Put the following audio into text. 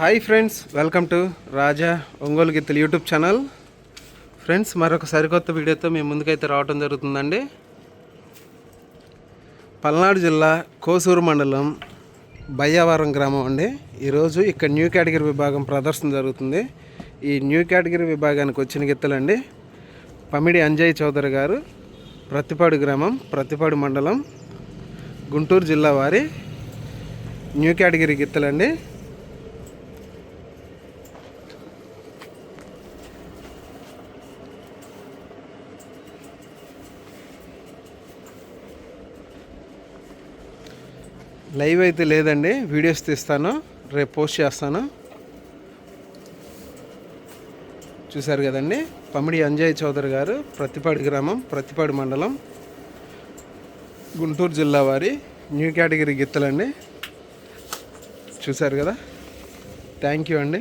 Hi friends welcome to Raja Ongole గీతలు YouTube channel friends మరొక సరికొత్త వీడియోతో మేము ముందుకైతే రావడం జరుగుతుందండి. పల్నాడు జిల్లా కోసూరు మండలం బయ్యావరం గ్రామం అండి. ఈరోజు ఇక్కడ న్యూ కేటగిరీ విభాగం ప్రదర్శన జరుగుతుంది. ఈ న్యూ కేటగిరీ విభాగానికి వచ్చిన గిత్తలండి పమిడి అంజయ్ చౌదరి గారు ప్రతిపాడు గ్రామం ప్రతిపాడు మండలం గుంటూరు జిల్లా వారి న్యూ కేటగిరీ గిత్తలండి. లైవ్ అయితే లేదండి. వీడియోస్ తీస్తాను. రేపు పోస్ట్ చేస్తాను. చూశారు కదండి? పమిడి అంజయ్ చౌదరి గారు ప్రతిపాడు గ్రామం ప్రతిపాడు మండలం గుంటూరు జిల్లా వారి న్యూ కేటగిరీ గిత్తలండి. చూశారు కదా? థ్యాంక్ యూ అండి.